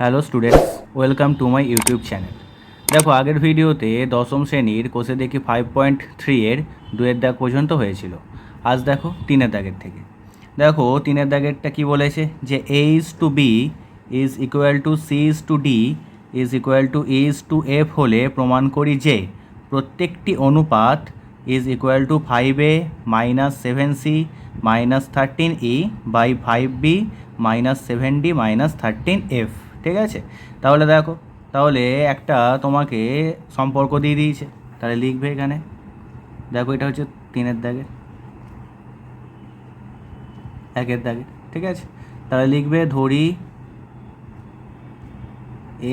Hello students, welcome to my YouTube channel. দেখো, আগের ভিডিওতে দশম শ্রেণির কোষে দেখি ফাইভ পয়েন্ট থ্রি এর দুয়ের দাগ পর্যন্ত হয়েছিল। আজ দেখো, তিনের দাগের থেকে। দেখো, তিনের দাগেরটা কি বলেছে? যে A is to B is equal to C is to D is equal to is to F হলে প্রমাণ করি যে প্রত্যেকটি অনুপাত is equal to five A minus seven C minus thirteen E by five B minus seven D minus thirteen F ঠিক আছে? তাহলে দেখো, তাহলে একটা তোমাকে সম্পর্ক দিয়ে দিয়েছে। তাহলে লিখবে এখানে। দেখো, এটা হচ্ছে তিনের দাগের। একের দাগের, ঠিক আছে? তাহলে লিখবে, ধরি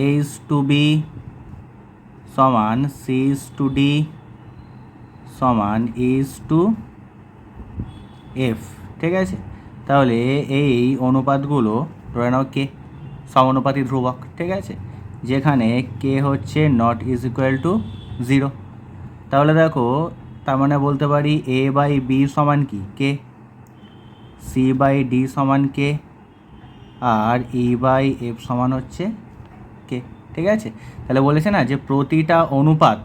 এইচ টু বি সমান সি ইজ টু ডি সমান ইজ টু এফ ঠিক আছে? তাহলে এই অনুপাতগুলো ধরে নাও কে? সমানুপাতি ধ্রুবক, ঠিক আছে? যেখানে কে হচ্ছে not is equal to zero তাহলে দেখো, তার মানে বলতে পারি এ বাই বি সমান কি? কে সি বাই ডি সমান কে আর ই বাই এফ সমান হচ্ছে কে ঠিক আছে? তাহলে বলেছে না যে প্রতিটা অনুপাত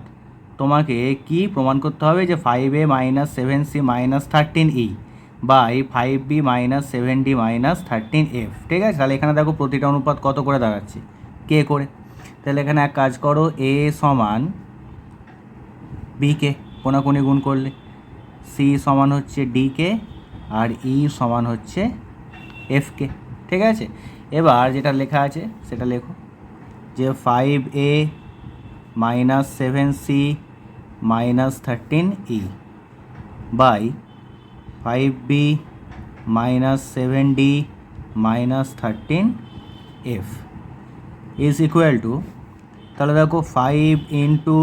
তোমাকে কি প্রমাণ করতে হবে যে five A minus seven C minus thirteen E by five B minus seven D minus thirteen F. ঠিক আছে? তাহলে এখানে দেখো প্রতিটা অনুপাত কত করে দাঁড়াচ্ছে? কে করে? তাহলে এখানে এক কাজ করো, এ সমান বিকে কোনাকুনি গুণ করলে। সি সমান হচ্ছে ডিকে আর ই সমান হচ্ছে এফকে ঠিক আছে? এবার যেটা লেখা আছে সেটা লেখো। যে five A minus seven C minus thirteen E by five B minus seven D minus thirteen F is equal to, তাহলে দেখো five into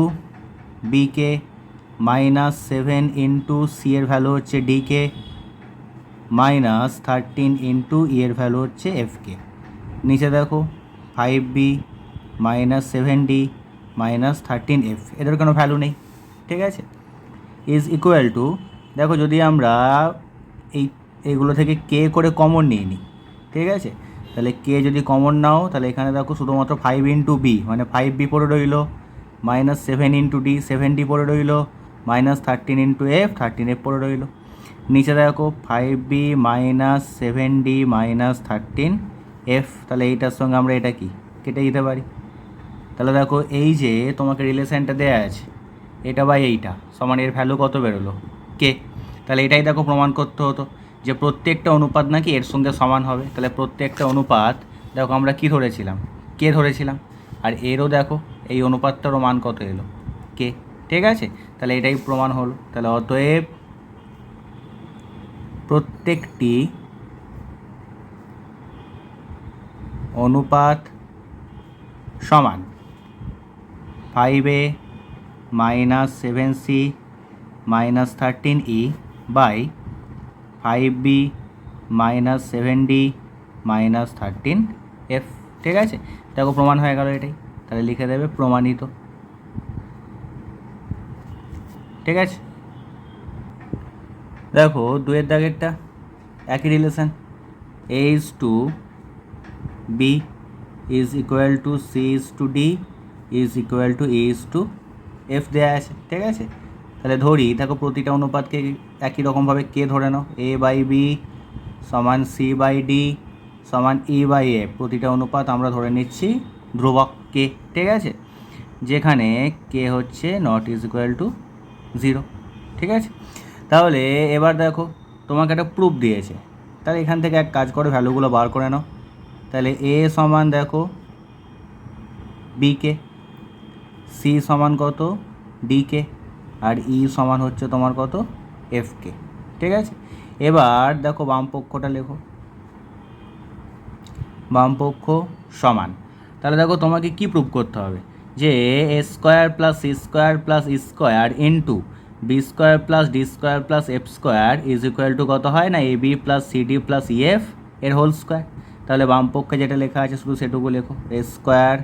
B K minus seven into C এর ভ্যালু হচ্ছে D K minus thirteen into E এর value হচ্ছে F K নিচে দেখো five B minus seven D minus thirteen F, এদের কোনো ভ্যালু নেই, ঠিক আছে? ইজ ইকুয়াল টু দেখো যদি আমরা এই এইগুলো থেকে কে করে কমন নিয়ে নিই, ঠিক আছে? তাহলে কে যদি কমন নাও, তাহলে এখানে দেখো শুধুমাত্র ফাইভ ইন্টু বি মানে ফাইভ বি পড়ে রইল minus seven into D seven D পড়ে রইল minus thirteen into F thirteen F পড়ে রইল। নিচে দেখো five B minus seven D minus thirteen F তাহলে এইটার সঙ্গে আমরা এটা কি? কেটে দিতে পারি। তাহলে দেখো এই যে তোমাকে রিলেশনটা দেওয়া আছে, এটা বাই এইটা, সমান এর ভ্যালু কত বেরোলো? কে? তাহলে এটাই দেখো প্রমাণ করতে হতো যে প্রত্যেকটা অনুপাত নাকি এর সঙ্গে সমান হবে। তাহলে প্রত্যেকটা অনুপাত, দেখো আমরা কি ধরেছিলাম? কে ধরেছিলাম? আর এরও দেখো, এই অনুপাতটারও মান কত এলো? কে? ঠিক আছে? তাহলে এটাই প্রমাণ হলো। তাহলে অতএব প্রত্যেকটি অনুপাত সমান five A minus seven C minus thirteen E by five B minus seven D minus thirteen F ঠিক আছে? দেখো প্রমাণ হয়ে গেল এটাই। তাহলে লিখে দেবে প্রমাণিত। ঠিক আছে? দেখো দুয়ের দাগেরটা, একই relation H to B is equal to C is to D is equal to is to F দেওয়া আছে। ঠিক আছে? তাহলে ধরি, দেখো প্রতিটা অনুপাতকে একই রকমভাবে কে ধরে নাও? এ বাই বি সমান সি বাই ডি সমান ই বাই এ প্রতিটা অনুপাত আমরা ধরে নিচ্ছি ধ্রুবক কে ঠিক আছে? যেখানে কে হচ্ছে not is equal to zero ঠিক আছে? তাহলে এবার দেখো, তোমাকে একটা প্রুফ দিয়েছে। তাহলে এখান থেকে এক কাজ করে ভ্যালুগুলো বার করে নাও। তাহলে এ সমান দেখো বিকে সি সমান কত? ডিকে আর ই সমান হচ্ছে তোমার কত? এফকে ঠিক আছে? এবার দেখো বাম পক্ষটা লেখো। বাম পক্ষ সমান। তাহলে দেখো তোমাকে কি প্রুভ করতে হবে? যে A square plus C square plus square into B square plus D square plus F square is equal to কত হয় না? A B plus C D plus E F এর হোল স্কোয়ার তাহলে বাম পক্ষে যেটা লেখা আছে শুধু সেটুকু লেখো। A square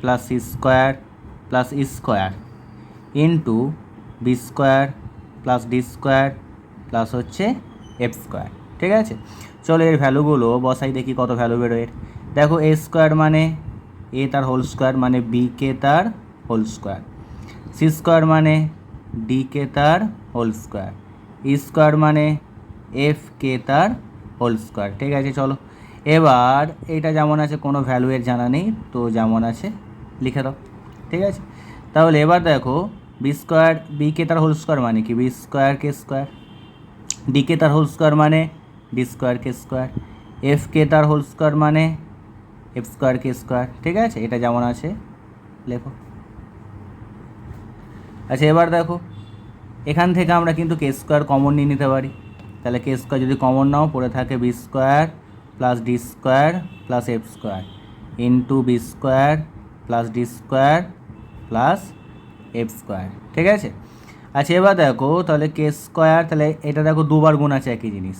plus C square plus square into B square plus D square plus হচ্ছে এফ স্কোয়ার, ঠিক আছে? চলো এর ভ্যালুগুলো বসাই, দেখি কত ভ্যালু বেরোয়। এর দেখো এ স্কোয়ার মানে এ তার হোল স্কোয়ার মানে বি কে তার হোল স্কোয়ার। সি স্কোয়ার মানে ডি কে তার হোল স্কোয়ার। ই স্কোয়ার মানে এফ কে তার হোল স্কোয়ার, ঠিক আছে? চলো। এবার এটা যেমন আছে, কোনো ভ্যালু এর জানা নেই, তো যেমন আছে, লিখে দাও, ঠিক আছে? তাহলে এবার দেখো বি স্কোয়ার বি কে তার হোল স্কোয়ার মানে কি? B square k square D k তার হোল স্কোয়ার মানে D square k square F k তার হোল স্কোয়ার মানে এফ স্কোয়ার কে স্কোয়ার ঠিক আছে? এটা যেমন আছে, লেখো। আচ্ছা এবার দেখো, এখান থেকে আমরা কিন্তু কে স্কোয়ার কমন নিয়ে নিতে পারি। তাহলে কে স্কোয়ার যদি কমন নাও, পড়ে থাকে B square plus D square plus F square into B square plus D square plus F square ঠিক আছে? আচ্ছা এবার দেখো, তাহলে কে স্কোয়ার তাহলে এটা দেখো দুবার গুণ আছে একই জিনিস।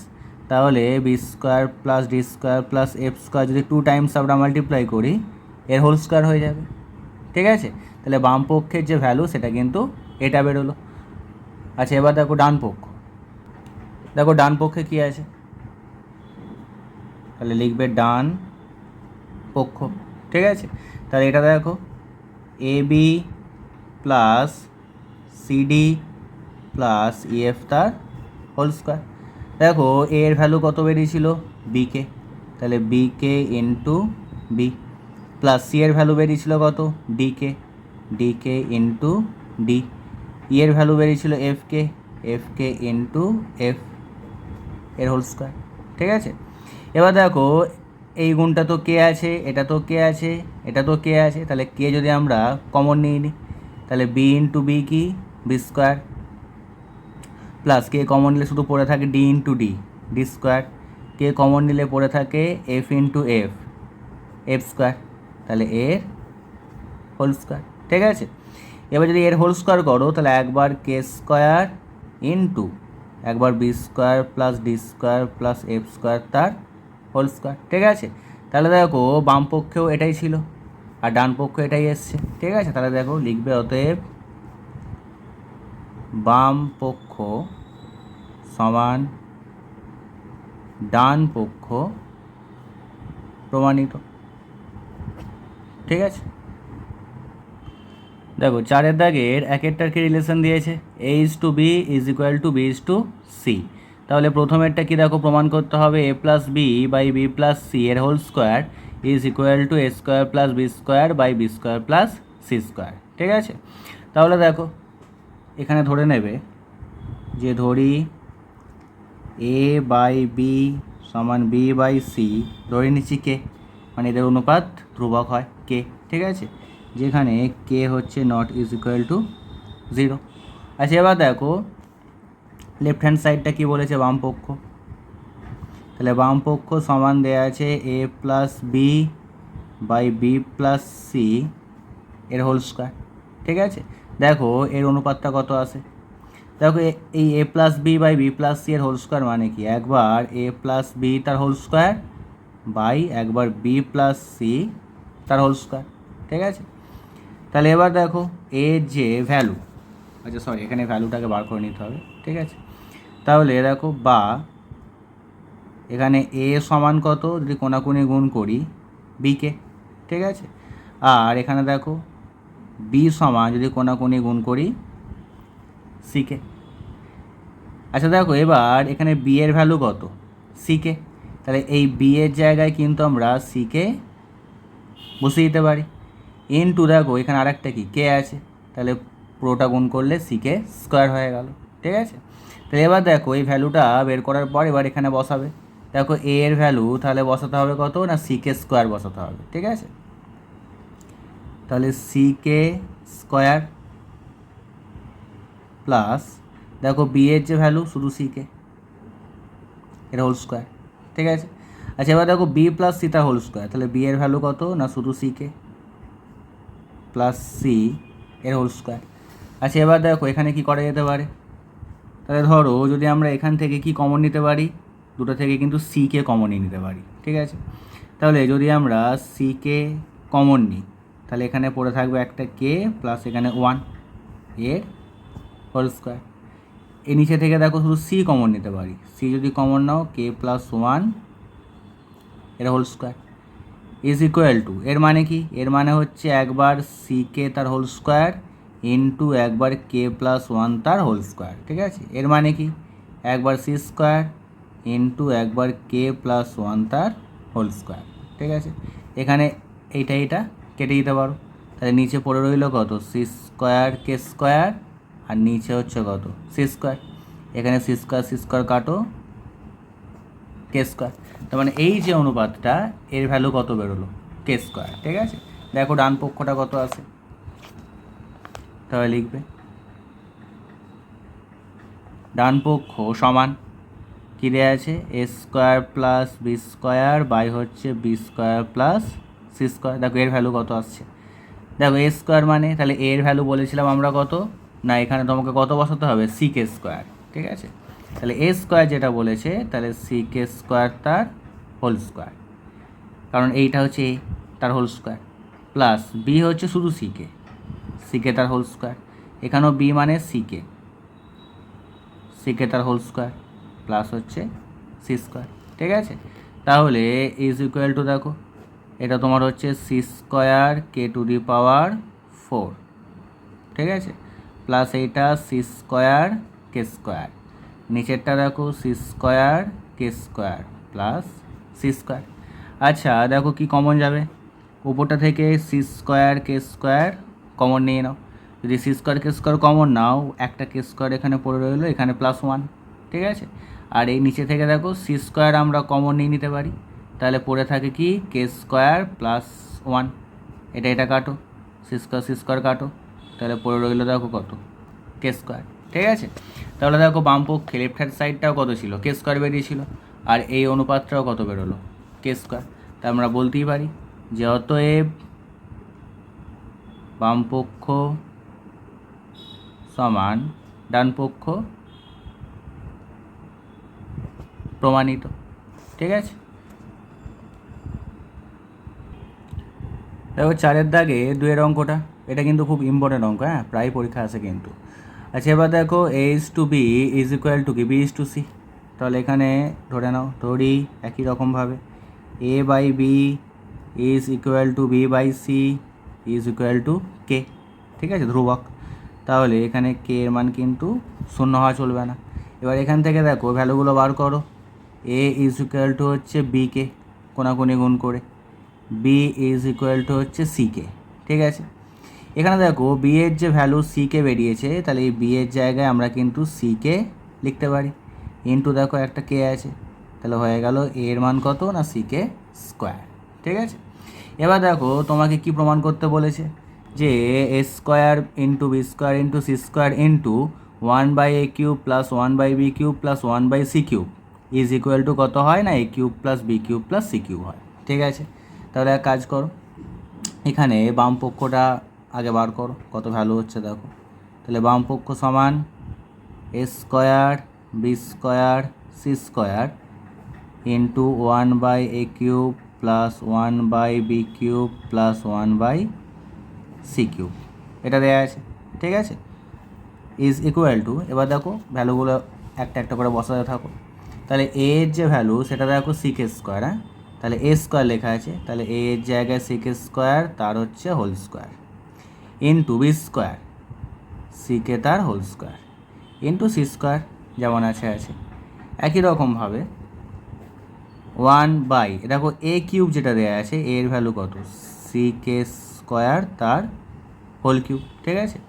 তাহলে B square plus D square plus F square যদি টু টাইমস আমরা মাল্টিপ্লাই করি, এর হোল স্কোয়ার হয়ে যাবে। ঠিক আছে? তাহলে বাম পক্ষের যে ভ্যালু সেটা কিন্তু এটা বেরোলো। আচ্ছা এবার দেখো ডান পক্ষ। দেখো ডান পক্ষে কী আছে? তাহলে লিখবে ডান পক্ষ। ঠিক আছে? তাহলে এটা দেখো A B plus CD plus EF তার হোল স্কোয়ার দেখো এ এর ভ্যালু কত বেরিয়েছিল? বিকে তাহলে B K into B plus C এর ভ্যালু বেরিয়েছিল কত? D K D K into D E এর ভ্যালু বেরিয়েছিল F k F k into F এর হোল স্কোয়ার ঠিক আছে? এবার দেখো, এই গুণটা তো কে আছে, এটা তো কে আছে, এটা তো কে আছে, তাহলে কে যদি আমরা কমন নিয়ে নিই তাহলে বি ইন্টু বি কি? B square plus k common নিলে শুধু পড়ে থাকে D into D D square k common নিলে পড়ে থাকে F into F F square তাহলে এর হোল স্কোয়ার ঠিক আছে? এবার যদি এর হোল স্কোয়ার করো, তাহলে একবার কে স্কোয়ার ইন্টু একবার B square plus D square plus F square তার হোল স্কোয়ার ঠিক আছে? তাহলে দেখো বাম পক্ষেও এটাই ছিল। আর ডান পক্ষ এটাই এসছে, ঠিক আছে? তাহলে দেখো, লিখবে অতএব বাম পক্ষ সমান ডান পক্ষ প্রমাণিত, ঠিক আছে? দেখো, চারের দাগের একেরটার কি রিলেশন দিয়েছে? A is to B is equal to B is to C তাহলে প্রথমেরটা কি দেখো, প্রমাণ করতে হবে A plus B by B plus C এর whole square is equal to A square plus B square by B square plus C square ঠিক আছে? তাহলে দেখো, এখানে ধরে নেবে যে ধরি এ বাই বি সমান বি বাই সি ধরে নিচ্ছি কে মানে এদের অনুপাত ধ্রুবক হয় কে ঠিক আছে? যেখানে কে হচ্ছে not is equal to zero আচ্ছা এবার দেখো লেফট হ্যান্ড সাইডটা কী বলেছে বাম পক্ষ তাহলে বাম পক্ষ সমান দেওয়া আছে A plus B by B plus C এর হোল স্কোয়ার ঠিক আছে? দেখো, এর অনুপাতটা কত আসে দেখো এ- এই A plus B by B plus C এর হোল স্কোয়ার মানে কি? একবার এ প্লাস বি তার হোল স্কোয়ার বাই একবার বি প্লাস সি তার হোল স্কোয়ার ঠিক আছে? তাহলে এবার দেখো এর যে ভ্যালু আচ্ছা সরি এখানে ভ্যালুটাকে বার করে নিতে হবে, ঠিক আছে? তাহলে দেখো, বা এখানে এ সমান কত? যদি কোনাকুনি গুণ করি বিকে ঠিক আছে? আর এখানে দেখো বি সমান যদি কোনাকুনি গুণ করি সিকে আচ্ছা দেখো, এবার এখানে বি এর ভ্যালু কত? সিকে তাহলে এই বি এর জায়গায় কিন্তু আমরা সিকে বসিয়ে দিতে পারি। ইন টু দেখো, এখানে আরেকটা কি? কে আছে। তাহলে পুরোটা গুণ করলে সিকে স্কোয়ার হয়ে গেল, ঠিক আছে? তাহলে এবার দেখো, এই ভ্যালুটা বের করার পর এবার এখানে বসাবে। দেখো এ এর ভ্যালু তাহলে বসাতে হবে কত? না সিকে স্কোয়ার বসাতে হবে, ঠিক আছে? তাহলে সিকে স্কোয়ার প্লাস দেখো বি এর যে ভ্যালু শুধু সিকে এর হোল স্কোয়ার ঠিক আছে? আচ্ছা এবার দেখো বি প্লাস সি তার হোল স্কোয়ার তাহলে বি এর ভ্যালু কত? না শুধু সিকে প্লাস সি এর হোল স্কোয়ার আচ্ছা এবার দেখো এখানে কি করা যেতে পারে? তাহলে ধরো যদি আমরা এখান থেকে কি কমন নিতে পারি? দুটো থেকে কিন্তু সিকে কমন নিয়ে নিতে পারি, ঠিক আছে? তাহলে যদি আমরা সিকে কমন নিই, তাহলে এখানে পড়ে থাকবে একটা কে প্লাস এখানে ওয়ানের হোল স্কোয়ার এই নিচে থেকে দেখো শুধু সি কমন নিতে পারি। সি যদি কমন নাও কে প্লাস ওয়ানের whole square is equal to এর মানে কি? এর মানে হচ্ছে একবার সি কে তার হোল স্কোয়ার ইন্টু একবার কে প্লাস ওয়ান তার হোল স্কোয়ার ঠিক আছে? এর মানে কি? একবার সি স্কোয়ার ইন্টু একবার কে প্লাস ওয়ান তার হোল স্কোয়ার ঠিক আছে? এখানে এইটা এইটা কেটে দিতে পারো। তাহলে নিচে পড়ে রইল কত? সি স্কোয়ার কে স্কোয়ার আর নিচে হচ্ছে কত? সি স্কোয়ার এখানে সি স্কোয়ার সি স্কোয়ার কাটো কে স্কোয়ার তার মানে এই যে অনুপাতটা, এর ভ্যালু কত বেরোলো? কে স্কোয়ার ঠিক আছে? দেখো ডান পক্ষটা কত আছে? তাহলে লিখবে। ডান পক্ষ সমান কী দেওয়া আছে? A square plus B square by হচ্ছে B square plus C square দেখো, এর ভ্যালু কত আসছে? দেখো এ স্কোয়ার মানে তাহলে এর ভ্যালু বলেছিলাম আমরা কত? না, এখানে তোমাকে কত বসাতে হবে? সি কে স্কোয়ার ঠিক আছে? তাহলে এ স্কোয়ার যেটা বলেছে, তাহলে সি কে স্কোয়ার তার হোল স্কোয়ার কারণ এইটা হচ্ছে এ তার হোল স্কোয়ার প্লাস বি হচ্ছে শুধু সি কে সি কে তার হোল স্কোয়ার এখানেও বি মানে সি কে সি কে তার হোল স্কোয়ার প্লাস হচ্ছে সি স্কোয়ার ঠিক আছে? তাহলে ইজ ইকুয়াল টু দেখো, এটা তোমার হচ্ছে C square k to the power four ঠিক আছে? প্লাস এইটা সি স্কোয়ার কে স্কোয়ার নিচেরটা দেখো C square k square plus C square আচ্ছা দেখো কি কমন যাবে? উপরটা থেকে C square k square common নিয়ে নাও, যদি C square k square common নাও, একটা কে স্কোয়ার এখানে পড়ে রইল, এখানে প্লাস ওয়ান ঠিক আছে? আর এই নিচে থেকে দেখো সি স্কোয়ার আমরা কমন নিয়ে নিতে পারি। তাহলে পড়ে থাকে কি? কে স্কোয়ার প্লাস ওয়ান এটা এটা কাটো। সি স্কোয়ার সি স্কোয়ার কাটো। তাহলে পড়ে রইল দেখো কত? কে স্কোয়ার ঠিক আছে? তাহলে দেখো বাম পক্ষে লেফট হ্যান্ড সাইডটাও কত ছিল? কে স্কোয়ার বেরিয়েছিল। আর এই অনুপাতটাও কত বেরোলো? কে স্কোয়ার তা আমরা বলতেই পারি যে অতএব বাম পক্ষ সমান ডান পক্ষ প্রমাণিত। ঠিক আছে? দেখো চারের দাগে দুয়ের অঙ্কটা, এটা কিন্তু খুব ইম্পর্টেন্ট অঙ্ক হ্যাঁ? প্রায় পরীক্ষা আসে কিন্তু। আচ্ছা এবার দেখো H to B is equal to কি? বি ইজ টু সি তাহলে এখানে ধরে নাও, ধরি একই রকমভাবে A by B is equal to B by C is equal to k ঠিক আছে? ধ্রুবক। তাহলে এখানে কে এর মান কিন্তু শূন্য হওয়া চলবে না। এবার এখান থেকে দেখো ভ্যালুগুলো বার করো। এ ইজ ইকুয়াল টু হচ্ছে বি কে কোনাকুনি গুণ করে। বি ইজ ইকুয়াল টু হচ্ছে সি কে। ঠিক আছে? এখানে দেখো বি এর যে ভ্যালু সি কে বেরিয়েছে, তাহলে এই বি এর জায়গায় আমরা কিন্তু সি কে লিখতে পারি। ইন্টু দেখো একটা কে আছে, তাহলে হয়ে গেল এর মান কত না সি কে স্কোয়ার ঠিক আছে? এবার দেখো, তোমাকে কি প্রমাণ করতে বলেছে? যে A square into B square into C square into one by A cube plus one by B cube plus one by C cube is equal to কত হয় না? A cube plus B cube plus C cube হয়। ঠিক আছে? তাহলে এক কাজ করো। এখানে বাম পক্ষটা আগে বার করো। কত ভ্যালু হচ্ছে দেখো। তাহলে বাম পক্ষ সমান A square B square C square into one by A cube plus one by B cube plus one by C cube এটা দেওয়া আছে। ঠিক আছে? ইজ ইকুয়াল টু এবার দেখো ভ্যালুগুলো একটা একটা করে বসাতে থাকো। তাহলে এ এর যে ভ্যালু সেটা দেখো সিকে স্কোয়ার হ্যাঁ? তাহলে এ স্কোয়ার লেখা আছে, তাহলে এ এর জায়গায় সিকে স্কোয়ার তার হচ্ছে whole square into B square C K তার whole square into C square যেমন আছে আছে। একই রকমভাবে ওয়ান বাই দেখো এ কিউব যেটা দেওয়া আছে এর ভ্যালু কত? সি কে স্কোয়ার তার হোল কিউব ঠিক আছে?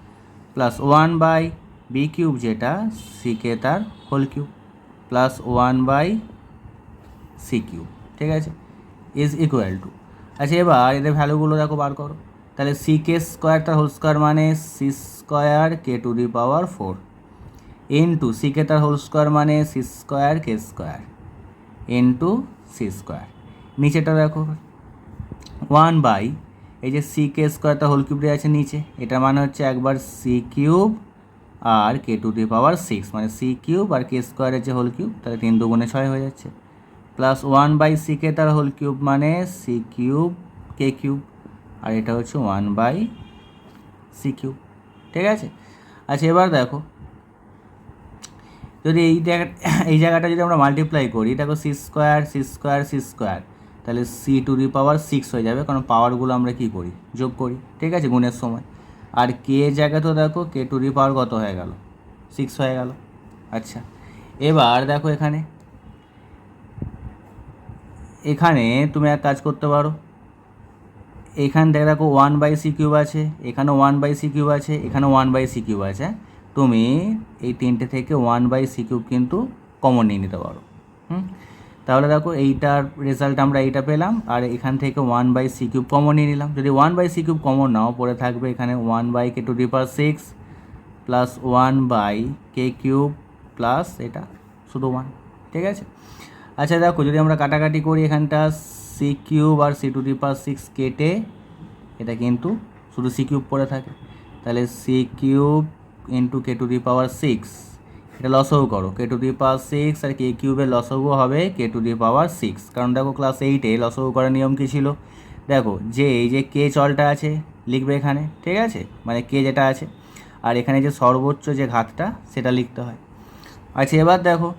Plus one by B cube যেটা সি কে তার whole cube plus one by C cube ঠিক আছে? ইজ ইকুয়াল টু আচ্ছা এবার এদের ভ্যালুগুলো দেখো বার করো। তাহলে সি কে স্কোয়ার তার হোল স্কোয়ার মানে c square k to the power four into c k তার হোল স্কোয়ার মানে c square k square into c square নিচেটা দেখো ওয়ান বাই এই যে সি কে স্কোয়ারটা হোল কিউব আছে নিচে এটা মানে হচ্ছে একবার C cube R k to the power six মানে সি কিউব আর কে স্কোয়ারের যে হোল কিউব, তাহলে তিন দুগুণে ছয় হয়ে যাচ্ছে। Plus one by c k তার হোল কিউব মানে সি কিউব, কে কিউব, আর এটা হচ্ছে ওয়ান বাই সি কিউব, ঠিক আছে? আচ্ছা এবার দেখো। যদি এই জায়গা, এই জায়গাটা যদি আমরা মাল্টিপ্লাই করি দেখো c square c square c square, তাহলে c to the power six হয়ে যাবে, কারণ পাওয়ারগুলো আমরা কী করি? যোগ করি, ঠিক আছে, গুণের সময় আর কে জায়গায় তো দেখো কে টু পাওয়ার কত হয়ে গেল? সিক্স হয়ে গেল। আচ্ছা এবার দেখো এখানে। এখানে তুমি এক কাজ করতে পারো। এখান থেকে দেখো ওয়ান বাই সি কিউব আছে, এখানে ওয়ান বাই সি কিউব আছে, এখানে ওয়ান বাই সি কিউব আছে। তুমি এই তিনটে থেকে ওয়ান বাই সি কিউব কিন্তু কমন নিয়ে নিতে পারো। হুম? তাহলে দেখো এইটার রেজাল্ট আমরা এইটা পেলাম, আর এখান থেকে one by c cube common নিয়ে নিলাম। যদি one by c cube common নাও, পড়ে থাকবে এখানে one by k to power six plus one by k cube plus এটা, শুধু ওয়ান ঠিক আছে? আচ্ছা দেখো, যদি আমরা কাটাকাটি করি এখানটা সি কিউব আর সি টু পাওয়ার সিক্স কেটে, এটা কিন্তু শুধু সি কিউব পড়ে থাকে। তাহলে c cube into k to the power six এটা লসও করো। কে টু দি পাওয়ার সিক্স আর কে কিউবের লসও হবে কে টু দি পাওয়ার সিক্স কারণ দেখো ক্লাস এইটে লসও করার নিয়ম কী ছিল? দেখো, যে এই যে কে চলটা আছে, লিখবে এখানে, ঠিক আছে? মানে কে যেটা আছে। আর এখানে যে সর্বোচ্চ যে ঘাতটা, সেটা লিখতে হয়। আচ্ছা এবার দেখো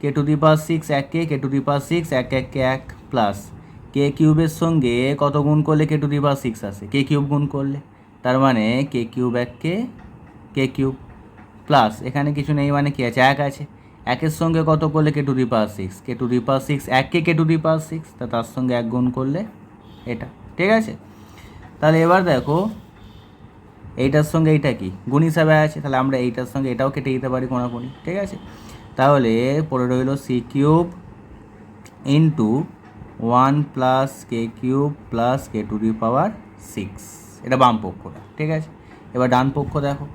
কে টু দি পাওয়ার সিক্স এক কে কে টু দি পাওয়ার সিক্স এক এক কে এক প্লাস কে কিউবের সঙ্গে কত গুণ করলে কে টু দি পাওয়ার সিক্স আসে? কে কিউব গুণ করলে। তার মানে কে কিউব এক কে কে কিউব প্লাস এখানে কিছু নেই মানে কি আছে? এক আছে। একের সঙ্গে কত করলে k to power six k to power six এককে কে টু পাওয়ার সিক্স তা তার সঙ্গে এক গুণ করলে এটা। ঠিক আছে? তাহলে এবার দেখো, এইটার সঙ্গে এইটা কি? গুণ হিসাবে আছে, তাহলে আমরা এইটার সঙ্গে এটাও কেটে দিতে পারি কোনাকুনি। ঠিক আছে? তাহলে পড়ে রইল c cube into one plus k cube plus k to the power six এটা বাম পক্ষটা। ঠিক আছে? এবার ডান পক্ষ দেখো।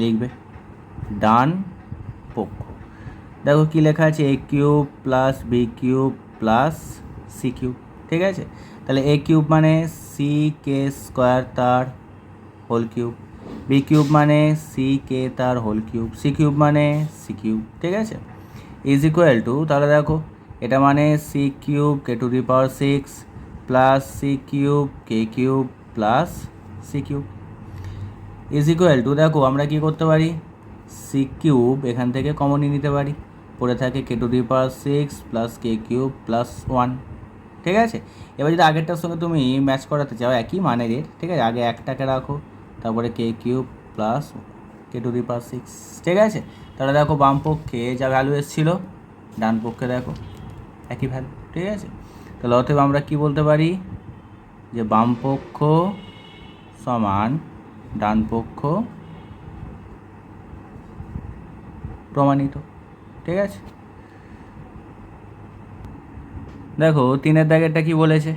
লিখবে ডান পক্ষ। দেখো কী লেখা আছে? A cube plus b cube plus c cube ঠিক আছে? তাহলে এ কিউব মানে সি কে স্কোয়ার তার হোল কিউব বি কিউব মানে সি কে তার হোল কিউব সি কিউব মানে সি কিউব ঠিক আছে? ইজ ইকুয়াল টু তাহলে দেখো, এটা মানে c cube k to the power six plus c cube k cube plus c cube is equal to দেখো, আমরা কি করতে পারি? সি কিউব এখান থেকে কমনই নিতে পারি। পড়ে থাকে k to the power six plus k cube plus one ঠিক আছে? এবার যদি আগেরটার সঙ্গে তুমি ম্যাচ করাতে চাও, একই মানে রেট ঠিক আছে? আগে একটাকে রাখো, তারপরে k cube plus k to the power six ঠিক আছে? তাহলে দেখো, বাম পক্ষে যা ভ্যালু এসেছিল, ডান পক্ষে দেখো, একই ভ্যালু ঠিক আছে? তাহলে অতএব আমরা কি বলতে পারি? যে বাম পক্ষ সমান ডান পক্ষ প্রমাণিত, ঠিক আছে? দেখো, তিনের দাগেরটা কি বলেছে?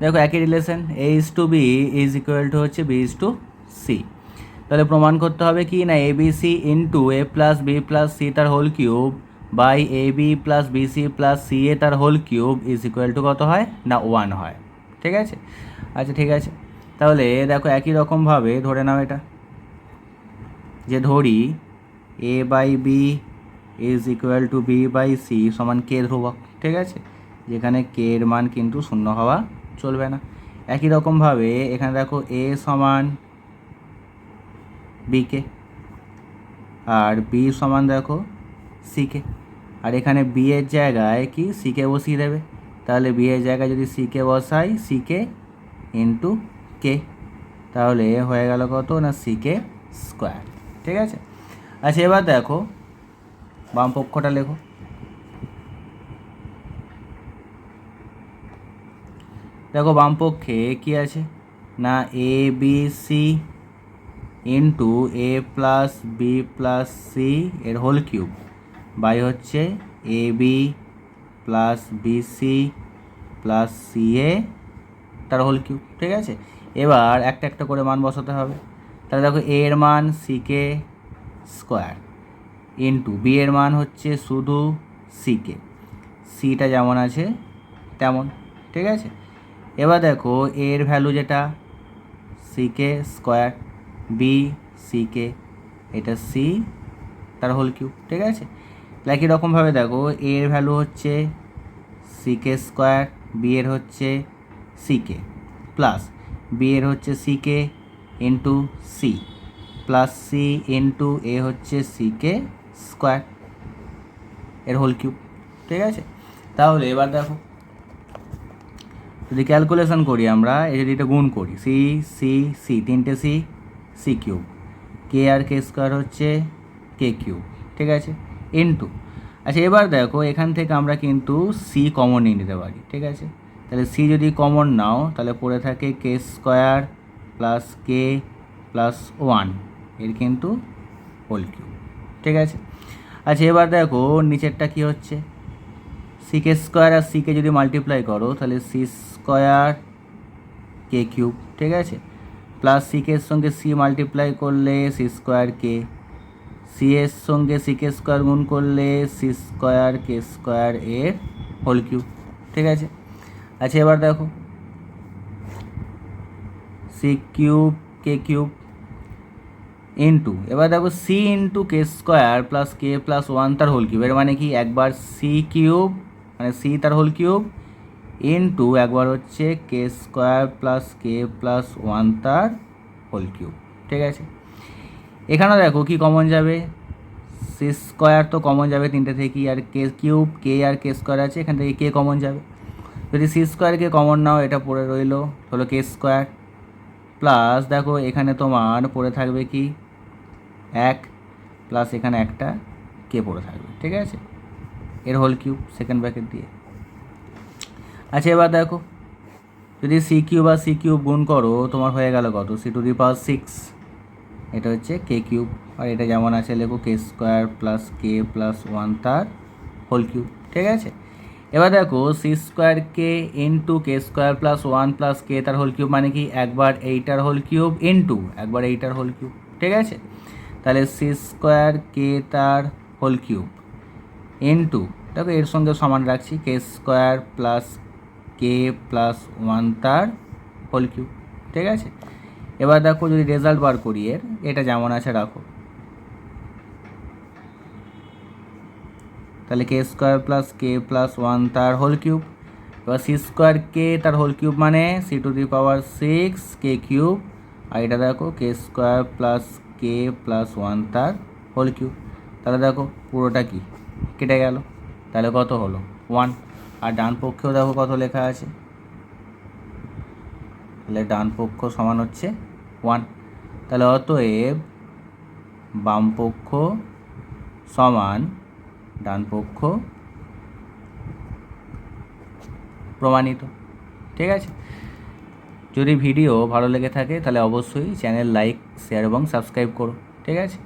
দেখো, একই relation a is to b is equal to হচ্ছে বি ইজ টু সি তাহলে প্রমাণ করতে হবে কি না a b c into a plus b plus c তার whole cube by a b plus b c plus c a তার whole cube is equal to কত হয়? না ওয়ান হয়। ঠিক আছে? আচ্ছা ঠিক আছে। তাহলে দেখো একই রকমভাবে ধরে নাও এটা। যে ধরি a by b is equal to b by c সমান কে ধ্রুবক, ঠিক আছে? যেখানে কে এর মান কিন্তু শূন্য হওয়া চলবে না। একই রকমভাবে এখানে দেখো এ সমান বিকে আর বি সমান দেখো সিকে আর এখানে বি এর জায়গায় কি সিকে বসিয়ে দেবে? তাহলে বি এর জায়গায় যদি সিকে বসাই সিকে ইন্টু কে? তাহলে এ হয়ে গেল কত না সিকে স্কোয়ার, ঠিক আছে? আচ্ছা এবার দেখো, বাম পক্ষটা লেখো। দেখো, বাম পক্ষে কী আছে? না, a, b, c into a plus b plus c এর হোল কিউব। বাই হচ্ছে a, b plus b, c plus c a তার হোল কিউব, ঠিক আছে? এবার একটা একটা করে মান বসাতে হবে। তাহলে দেখো এ এর মান সিকে স্কোয়ার ইন্টু বি এর মান হচ্ছে শুধু সিকে সিটা যেমন আছে, তেমন, ঠিক আছে? এবার দেখো এর ভ্যালু যেটা সিকে স্কোয়ার বি সিকে এটা সি তার হোল কিউব ঠিক আছে? একই রকমভাবে দেখো এর ভ্যালু হচ্ছে সিকে স্কোয়ার বি এর হচ্ছে সিকে প্লাস বি এর হচ্ছে সিকে into c plus c into a হচ্ছে সিকে স্কোয়ার এর হোল কিউব ঠিক আছে? তাহলে এবার দেখো, যদি ক্যালকুলেশন করি আমরা, এই যদি এটা গুণ করি সি সি সি তিনটে সি সি কিউব কে আর কে স্কোয়ার হচ্ছে কে কিউব ঠিক আছে? ইন্টু আচ্ছা এবার দেখো, এখান থেকে আমরা কিন্তু সি কমন নিয়ে নিতে পারি, ঠিক আছে? তাহলে সি যদি কমন নাও, তাহলে পড়ে থাকে k square plus k plus ওয়ানের কিন্তু হোল কিউব ঠিক আছে? আচ্ছা এবার দেখো, নিচেরটা কি হচ্ছে? সিকে স্কোয়ার আর সিকে যদি মাল্টিপ্লাই করো, তাহলে সি স্কোয়ার কে কিউব ঠিক আছে? প্লাস সিকের সঙ্গে সি মাল্টিপ্লাই করলে সি স্কোয়ার কে সি এর সঙ্গে সিকে স্কোয়ার গুণ করলে সি স্কোয়ার কে স্কোয়ার এর হোল কিউব ঠিক আছে? আচ্ছা এবার দেখো। C cube k cube into এবার দেখো c into k square plus k plus one তার হোল কিউব এর মানে কি? একবার সি কিউব মানে সি তার হোল কিউব ইন্টু একবার হচ্ছে k square plus k plus one তার হোল কিউব ঠিক আছে? এখানেও দেখো কি কমন যাবে? সি স্কোয়ার তো কমন যাবে তিনটে থেকে আর কে কিউব কে আর কে স্কোয়ার আছে, এখান থেকে কে কমন যাবে। যদি সি স্কোয়ারকে কমন নাও, এটা পড়ে রইল হলো কে স্কোয়ার প্লাস দেখো, এখানে তোমার পড়ে থাকবে কি? এক প্লাস এখানে একটা কে পড়ে থাকবে, ঠিক আছে? এর হোল কিউব সেকেন্ড ব্র্যাকেট দিয়ে। আচ্ছা এবার দেখো, যদি সি কিউব আর সি কিউব গুণ করো, তোমার হয়ে গেল কত? C to the power six এটা হচ্ছে কে কিউব আর এটা যেমন আছে, লেখো k square plus k plus one তার হোল কিউব ঠিক আছে? এবার দেখো c square k into k square plus one plus k তার হোল কিউব মানে কি? একবার এইটার হোল কিউব ইন্টু একবার এইটার হোল কিউব ঠিক আছে? তাহলে সি স্কোয়ার কে তার হোল কিউব ইন্টু দেখো এর সঙ্গে সমান রাখছি k square plus k plus one তার হোল কিউব ঠিক আছে? এবার দেখো যদি রেজাল্ট বার করি এর, এটা যেমন আছে রাখো। তাহলে k square plus k plus one তার হোল কিউব এবার সি স্কোয়ার কে তার হোল কিউব মানে c to the power six k cube আর এটা দেখো k square plus k plus one তার হোল কিউব তাহলে দেখো, পুরোটা কি? কেটে গেল। তাহলে কত হলো? ওয়ান আর ডান পক্ষেও দেখো কত লেখা আছে। তাহলে ডান পক্ষ সমান হচ্ছে ওয়ান তাহলে অতএব বাম পক্ষ সমান ডান পক্ষ প্রমাণিত, ঠিক আছে? যদি ভিডিও ভালো লেগে থাকে তাহলে অবশ্যই চ্যানেল লাইক, শেয়ার এবং সাবস্ক্রাইব করো, ঠিক আছে?